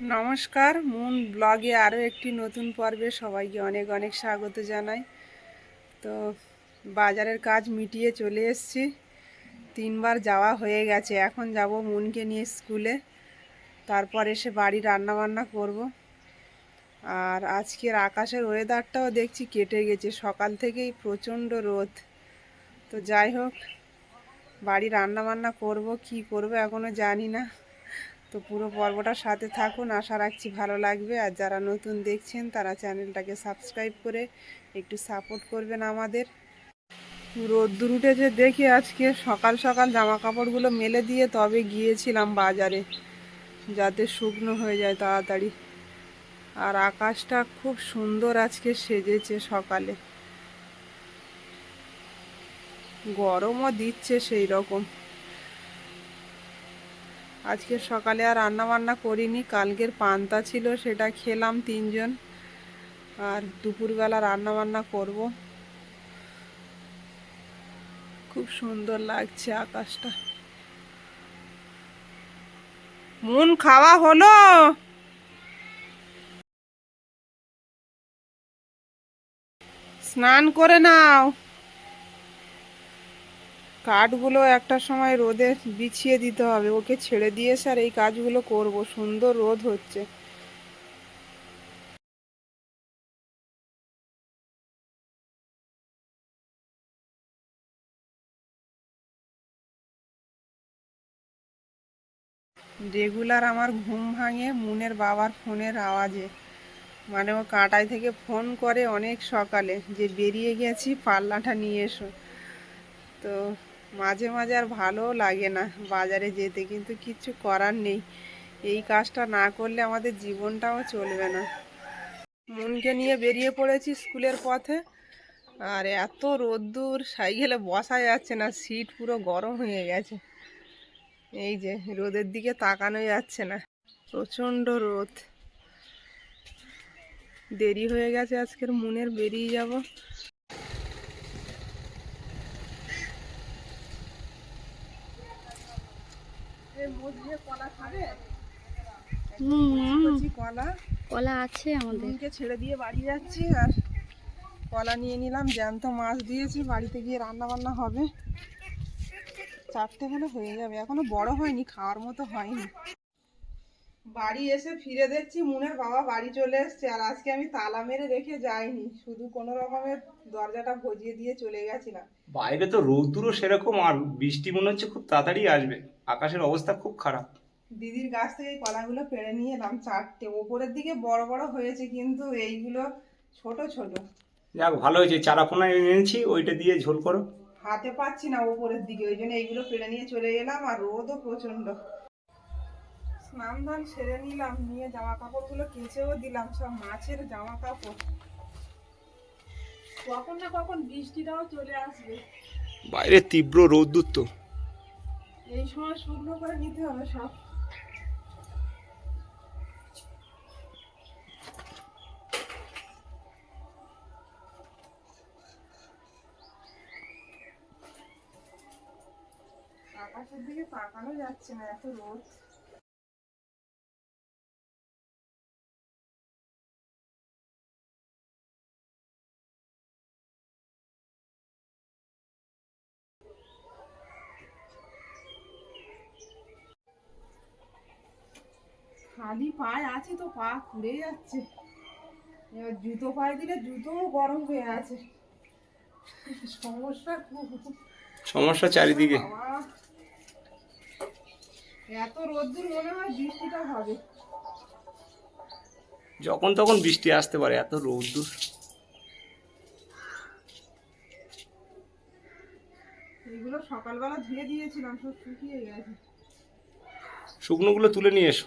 নমস্কার, মুন ব্লগে আরও একটি নতুন পর্বে সবাইকে অনেক অনেক স্বাগত জানাই। তো বাজারের কাজ মিটিয়ে চলে এসেছি। তিনবার যাওয়া হয়ে গেছে, এখন যাব মুনকে নিয়ে স্কুলে। তারপর এসে বাড়ি রান্না বান্না করব। আর আজকের আকাশের ওয়েদারটাও দেখছি কেটে গেছে, সকাল থেকেই প্রচণ্ড রোদ। তো যাই হোক, বাড়ি রান্না বান্না করব, কি করব এখনও জানি না। তো পুরো পর্বটার সাথে থাকুন। আশা রাখছি ভালো লাগবে। আর যারা নতুন দেখছেন, তারা চ্যানেলটাকে সাবস্ক্রাইব করে একটু সাপোর্ট করবেন আমাদের। রোদ্দুর উঠেছে দেখি আজকে সকাল সকাল জামা কাপড়গুলো মেলে দিয়ে তবে গিয়েছিলাম বাজারে, যাতে শুকনো হয়ে যায় তাড়াতাড়ি। আর আকাশটা খুব সুন্দর আজকে সেজেছে সকালে। গরমও দিচ্ছে সেই রকম আজকে সকালে আর রান্না বান্না করিনি, কালকের পান্তা ছিল, সেটা খেলাম তিনজন। আর দুপুরবেলা রান্না বান্না করব। খুব সুন্দর লাগছে আকাশটা। মন খাওয়া হলো? স্নান করে নাও। কাঠগুলো একটা সময় রোদে বিছিয়ে দিতে হবে। ওকে ছেড়ে দিয়ে আর এই কাজগুলো করব। সুন্দর রোদ হচ্ছে। রেগুলার আমার ঘুম ভাঙে মুনের বাবার ফোনের আওয়াজে। মানে ও কাঁটাই থেকে ফোন করে অনেক সকালে যে, বেরিয়ে গেছি, পাল্লাটা নিয়ে এসো। তো মাঝে মাঝে আর ভালোও লাগে না বাজারে যেতে, কিন্তু কিচ্ছু করার নেই। এই কাজটা না করলে আমাদের জীবনটাও চলবে না। মনকে নিয়ে বেরিয়ে পড়েছি স্কুলের পথে, আর এত রোদ্দুর, সাইকেলে বসা যাচ্ছে না, সিট পুরো গরম হয়ে গেছে। এই যে, রোদের দিকে তাকানো যাচ্ছে না, প্রচণ্ড রোদ। দেরি হয়ে গেছে, আজকের মনের বেরিয়ে যাব। কলা। কলা আছে আমাদের। ছেড়ে দিয়ে বাড়ি যাচ্ছি আর কলা নিয়ে নিলাম জ্যান্ত মাছ দিয়েছি বাড়িতে গিয়ে রান্না বান্না হবে। চারটে হলে হয়ে যাবে এখনও বড় হয়নি খাওয়ার মতো হয়নি। বাড়ি এসে ফিরে দেখছি মুনের বাবা বাড়ি চলে এসছে আর আজকে আমি তালা মেরে রেখে যাইনি। শুধু কোনো রকমের দরজাটা ভজিয়ে দিয়ে চলে গেছিলাম। বাইরে তো রৌদ্রও সেরকম আর বৃষ্টি মনে হচ্ছে খুব তাড়াতাড়ি আসবে। আকাশের অবস্থা খুব খারাপ। দিদির গাছ থেকে কলাগুলো পেড়ে নিয়ে এলাম চারটে। ওপরের দিকে বড় বড় হয়েছে কিন্তু এইগুলো ছোট ছোট। যাক ভালো হয়েছে। চারাপোনা এনেছি ওইটা দিয়ে ঝোল করো। হাতে পাচ্ছি না ওপরের দিকে ওই জন্য এইগুলো পেড়ে নিয়ে চলে এলাম আর রোদও প্রচণ্ড স্নান ধান সেরে নিলাম নিয়ে জামা কাপড়গুলো কেচেও দিলাম সব মাছের জামা কাপড় কখন না কখন বৃষ্টিটাও চলে আসবে। বাইরে তীব্র রৌদ্র তো। এই সময় শুকনো করে নিতে হবে সব। আকাশের দিকে তাকানো যাচ্ছে না এত রোদ। খালি পায়ে আছে তো পা খুলে যাচ্ছে। এবার জুতো পায়ে দিলে জুতোও গরম হয়ে আছে। সমস্যা খুব। সমস্যা চারিদিকে। এত রোদ্দুর মনে হয় বৃষ্টিটা হবে। যখন তখন বৃষ্টি আসতে পারে এত রৌদ্র এগুলো সকালবেলা ধুয়ে দিয়েছিলাম সব শুকিয়ে গেছে। শুকনোগুলো তুলে নিয়ে এসো।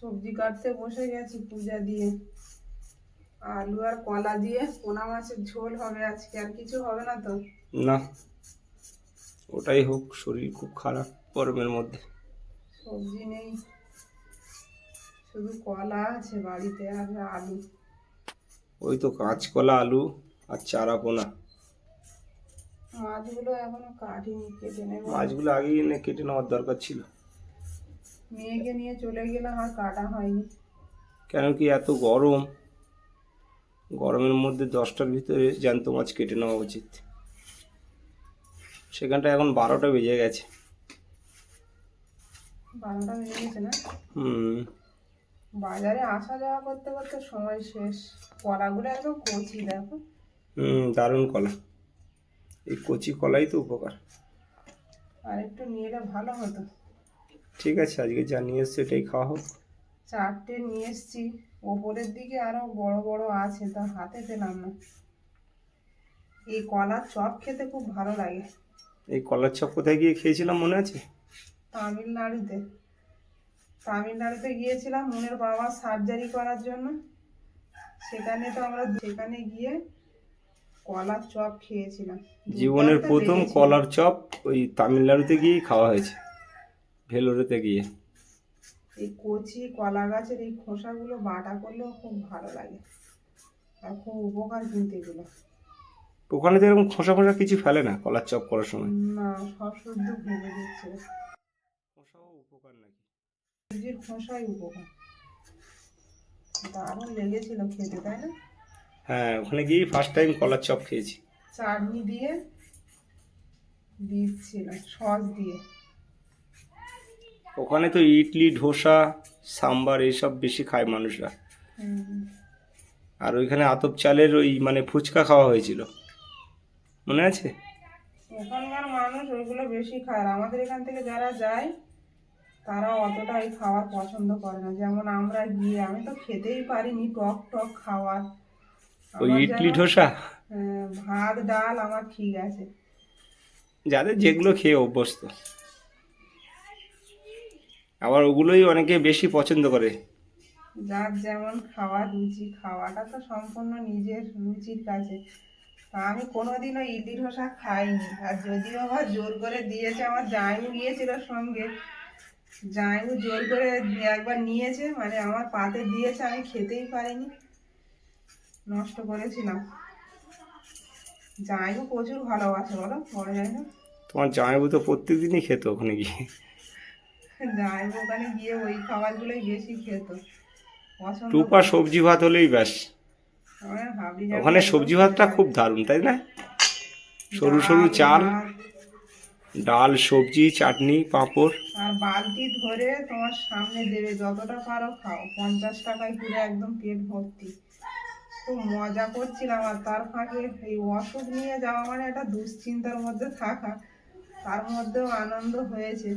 সবজি কাটতে বসে গেছি পূজা দিয়ে। আলু আর কলা দিয়ে পোনা মাছের ঝোল হবে আজকে আর কিছু হবে না তো? না ওটাই হোক শরীর খুব খারাপ গরমের মধ্যে। সবজি নেই শুধু কলা আছে বাড়িতে আর আলু। ওই তো কাঁচকলা আলু আর চারা পোনা। মাছগুলো এখনও কাটিনি কেটে নেব। মাছগুলো আগেই এনে কেটে নেওয়ার দরকার ছিল। মেয়েকে নিয়ে চলে গেলাম আর কাটা হয়নি। কেন কি এত গরম? গরমের মধ্যে দশটার ভিতরে জ্যান্ত মাছ কেটে নেওয়া উচিত। সেখানটা এখন বারোটা বেজে গেছে। বারোটা বেজে গেছে না? হুম। বাজারে আসা যাওয়া করতে করতে সময় শেষ। কলাগুলো একদম কচি দেখো। হুম দারুণ কলা। এই কচি কলাই তো উপকার। আর একটু নিয়ে এলে ভালো হতো। ঠিক আছে আজকে যা নিয়ে এসছি এটাই খাওয়া হোক। চারটে নিয়ে এসছি ওপরের দিকে আরও বড় বড় আছে তা হাতে পেলাম না। এই কলার চপ খেতে খুব ভালো লাগে। এই কলার চপ কোথায় গিয়ে খেয়েছিলাম মনে আছে? তামিলনাড়ুতে। তামিলনাড়ুতে গিয়েছিলাম মনের বাবা সার্জারি করার জন্য। সেখানে তো আমরা সেখানে গিয়ে কলার চপ খেয়েছিলাম। জীবনের প্রথম কলার চপ ওই তামিলনাড়ুতে গিয়েই খাওয়া হয়েছে। ভেলোরেতে গিয়ে। এই কচি কলা গাছের এই খোসাগুলো বাটা করলেও খুব ভালো লাগে। আর খুব উপকার কিন্তু এগুলো। ওখানে তো এরকম খোসা খোসা কিছু ফেলে না কলার চপ করার সময়? না সব শুদ্ধ ভেঙে দিচ্ছে। খোসাও উপকার নাকি? সবজির খোসাই উপকার। দারুণ লেগেছিল খেতে তাই না? হ্যাঁ ওখানে গিয়েই ফার্স্ট টাইম কলার চপ খেয়েছি। চাটনি দিয়ে দিচ্ছিল সস দিয়ে। ওখানে তো ইডলি ধোসা সাম্বার এইসব বেশি খায় মানুষরা। আর ওইখানে আতপ চালের ওই মানে ফুচকা খাওয়া হয়েছিল। মনে আছে? ওখানকার মানুষ ওইগুলো বেশি খায়। আমাদের এখান থেকে যারা যায় তারা অতটা এই খাবার পছন্দ করে না। যেমন আমরা গিয়ে আমি তো খেতেই পারিনি টক টক খাবার ওই ইডলি ধোসা? ভাত ডাল আমার ঠিক আছে। যাদের যেগুলো খেয়ে অভ্যস্ত। আবার ওগুলোই অনেকে বেশি পছন্দ করে। যার যেমন খাওয়া রুচি খাওয়াটা তো সম্পূর্ণ নিজের রুচির কাছে। আমি কোনোদিনও ইডলি ধোসা খাইনি। আর যদিও আবার জোর করে দিয়েছে আমার জায়ু গিয়েছিল সঙ্গে। জায়ু জোর করে একবার নিয়েছে মানে আমার পাতে দিয়েছে আমি খেতেই পারিনি। নষ্ট করেছিলাম। জায়ু প্রচুর ভালোবাসে বলো? বড় না তোমার জামাইবু তো প্রত্যেক দিনই খেত ওখানে গিয়ে। জায়ু ওখানে গিয়ে ওই খাবারগুলোই বেশি খেত। টুপা। সবজি ভাত হলেই ব্যাস। ভাবি ওখানে সবজি ভাতটা খুব দারুণ তাই না? সরু সরু চাল ডাল সবজি চাটনি পাঁপড়। আর বালতি ধরে তোমার সামনে দেবে যতটা পারো খাও। পঞ্চাশ টাকায় পুরো একদম পেট ভর্তি। খুব মজা করছিলাম আর তার ফাঁকে এই অসুখ নিয়ে যাওয়া মানে একটা দুশ্চিন্তার মধ্যে থাকা। তার মধ্যেও আনন্দ হয়েছে।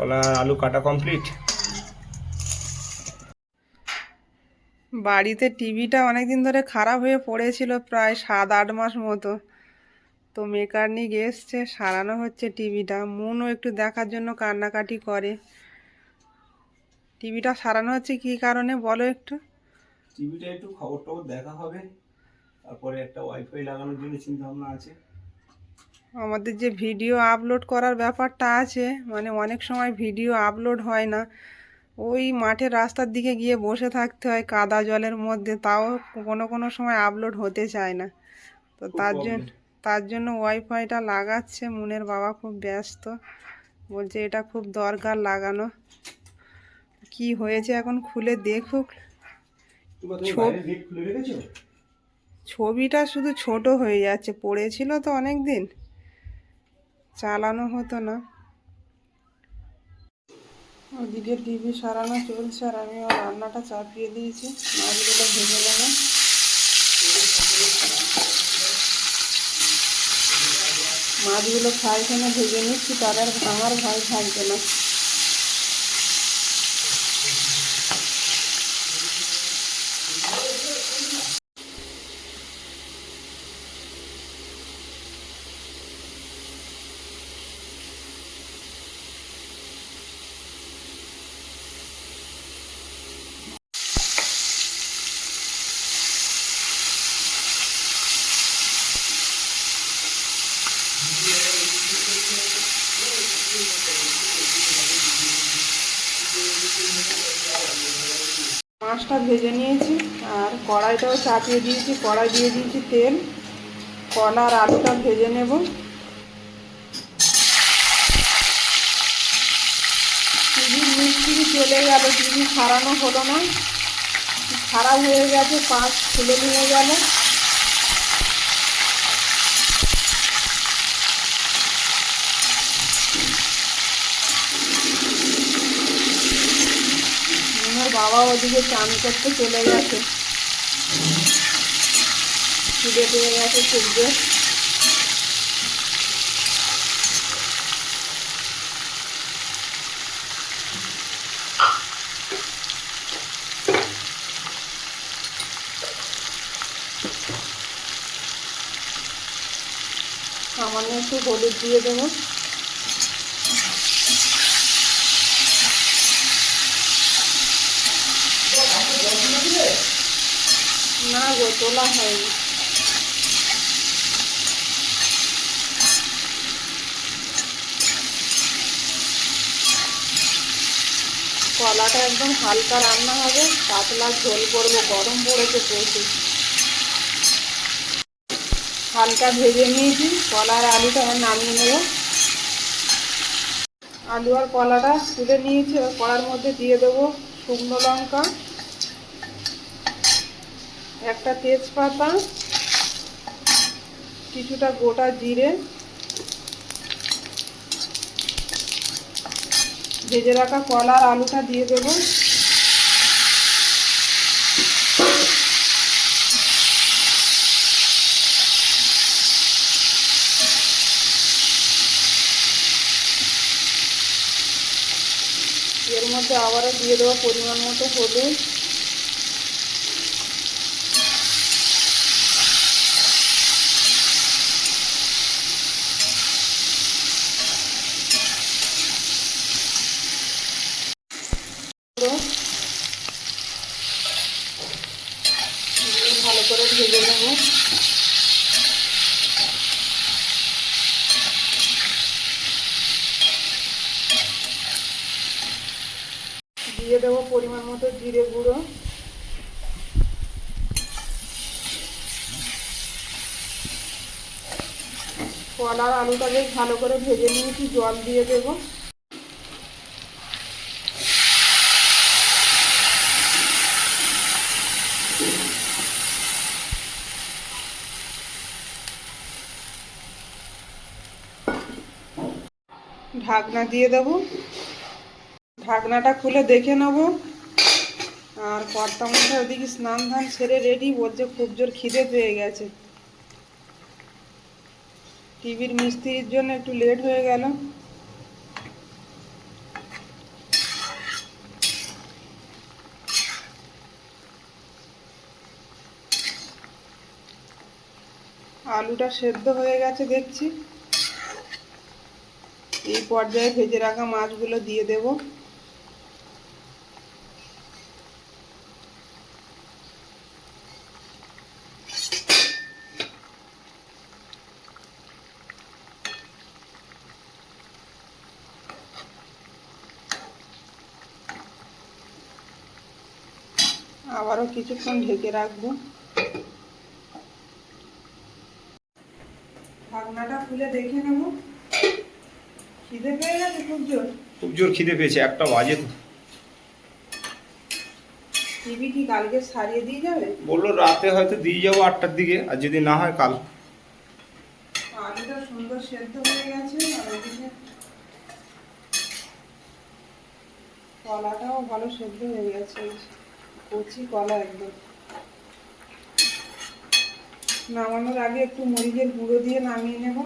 কলা আলু কাটা কমপ্লিট বাড়িতে টিভিটা অনেক দিন ধরে খারাপ হয়ে পড়েছিল প্রায় সাত আট মাস মতো। তো মেকানিক এসছে সারানো হচ্ছে টিভিটা। মনও একটু দেখার জন্য কান্নাকাটি করে। টিভিটা সারানো হচ্ছে কী কারণে বলো একটু? টিভিটা একটু খবর টবর দেখা হবে। তারপরে একটা ওয়াইফাই লাগানোর জন্য চিন্তা ভাবনা আছে। আমাদের যে ভিডিও আপলোড করার ব্যাপারটা আছে মানে অনেক সময় ভিডিও আপলোড হয় না। ওই মাঠের রাস্তার দিকে গিয়ে বসে থাকতে হয় কাদা জলের মধ্যে তাও কোনো কোনো সময় আপলোড হতে চায় না। তো তার জন্য তার জন্য ওয়াইফাইটা লাগাচ্ছে মুনের বাবা খুব ব্যস্ত। বলছে এটা খুব দরকার লাগানো। কি হয়েছে এখন খুলে দেখুক। ছবিটা শুধু ছোট হয়ে যাচ্ছে পড়েছিল তো অনেক দিন চালানো হতো না। ওদিকে টিভি সারানো চলছে আর আমি ওর রান্নাটা চাপিয়ে দিয়েছি। মাছগুলো ভেজে নেব। মাছগুলো ফ্রাই না ভেজে নিচ্ছি তার আর আমার ভয় থাকবে না। মাছটা ভেজে নিয়েছি আর কড়াইটাও চাপিয়ে দিয়েছি, কড়াই দিয়ে দিয়েছি তেল। কলা আর আলুটা ভেজে নেব। টিভি মিষ্টি চলে গেল টিভি সারানো হলো না। সারা হয়ে গেছে, পাঁচ খুলে নিয়ে গেলো। আমার বাবা ওদিকে চান করতে চলে গেছে খিদে পেয়ে গেছে জোর। সামান্য একটু হলুদ দিয়ে দেবো গো তোলা হয়নি কলাটা একদম হালকা রান্না হবে, পাতলা ঝোল করব, গরম পড়েছে প্রচুর। হালকা ভেজে নিয়েছি কলা আর আলুটা নামিয়ে নেব। আলু আর কলাটা তুলে নিয়েছি কড়ার মধ্যে দিয়ে দেবো শুকনো লঙ্কা। একটা তেজপাতা, কিছুটা গোটা জিরে, ভেজে রাখা কলা আর আলুটা দিয়ে দেবো। এর মধ্যে আবারও দিয়ে দেবো পরিমাণ মতো হলুদ গুঁড়ো। এগুলো ভালো করে ভেজে নেব দিয়ে দেবো পরিমাণ মতো জিরে গুঁড়ো। কলার আলুটা বেশ ভালো করে ভেজে নিয়েছি জল দিয়ে দেবো। ঢাকনা দিয়ে দেব। ঢাকনাটা খুলে দেখে নেব। আর কর্তা মশাই ওদিকে স্নান ধান সেরে রেডি বলছে খুব জোর খিদে পেয়ে গেছে। টিভির মিস্ত্রির জন্য একটু লেট হয়ে গেল। আলুটা সেদ্ধ হয়ে গেছে দেখছি। এই পর্যায়ে ভেজে রাখা মাছগুলো দিয়ে দেব। আবারও কিছুক্ষণ ঢেকে রাখব। ঢাকনাটা খুলে দেখে নেব। খিদে পেয়ে গেছে খুব জোর। খুব জোর খিদে পেয়েছে একটা বাজে তো। টিভি কি কালকে সারিয়ে দিয়ে যাবে? বলল রাতে হয়তো দিয়ে যাব আটটার দিকে আর যদি না হয় কাল। আলুটা সুন্দর সেদ্ধ হয়ে গেছে আর ওদিকে কলাটাও ভালো সেদ্ধ হয়ে গেছে। কচি কলা একদম। নামানোর আগে একটু মরিচের গুঁড়ো দিয়ে নামিয়ে নেব।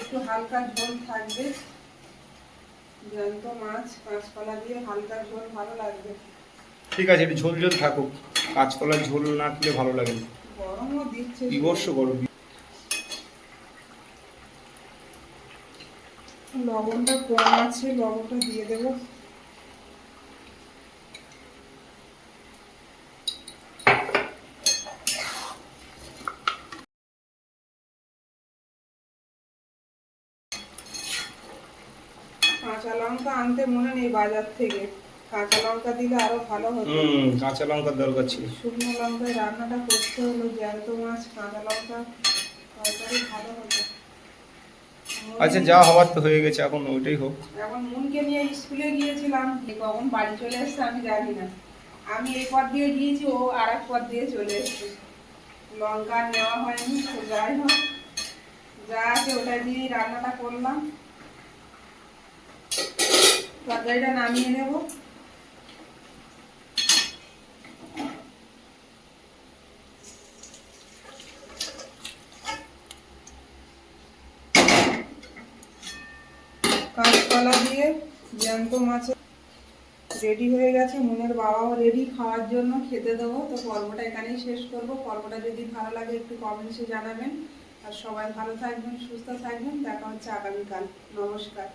একটু হালকা ঝোল থাকবে। জ্যান্ত মাছ কাঁচকলা দিয়ে হালকা ঝোল ভালো লাগবে। ঠিক আছে একটু ঝোল ঝোল থাকুক। কাঁচকলার ঝোল না খেলে ভালো লাগে না। বিবর্ষ গরম। লবণটা কম আছে লবণটা দিয়ে দেবো। কাঁচা লঙ্কা আনতে মনে নেই বাজার থেকে। কাঁচা লঙ্কা দিলে আরও ভালো হতো। হুম কাঁচা লঙ্কার দরকার ছিল। শুকনো লঙ্কায় রান্নাটা করতে হলো জ্যান্ত মাছ কাঁচা লঙ্কা তরকারি ভালো হতো। আচ্ছা যা হওয়ার তো হয়ে গেছে এখন ওইটাই হোক। এখন মুনকে নিয়ে স্কুলে গিয়েছিলাম কখন বাড়ি চলে এসছে আমি জানি না। আমি এই পথ দিয়ে গিয়েছি ও আর এক পথ দিয়ে চলে এসছে। লঙ্কা নেওয়া হয়নি তো যাই হোক যা আছে ওটা দিয়েই রান্নাটা করলাম। তরকারিটা নামিয়ে নেব কাঁচকলা দিয়ে জ্যান্ত মাছের রেডি হয়ে গেছে, মনের বাবাও রেডি খাওয়ার জন্য খেতে দেবো। তো পর্বটা এখানেই শেষ করব। পর্বটা যদি ভালো লাগে একটু কমেন্টসে জানাবেন। আর সবাই ভালো থাকবেন, সুস্থ থাকবেন। দেখা হচ্ছে আগামীকাল। নমস্কার।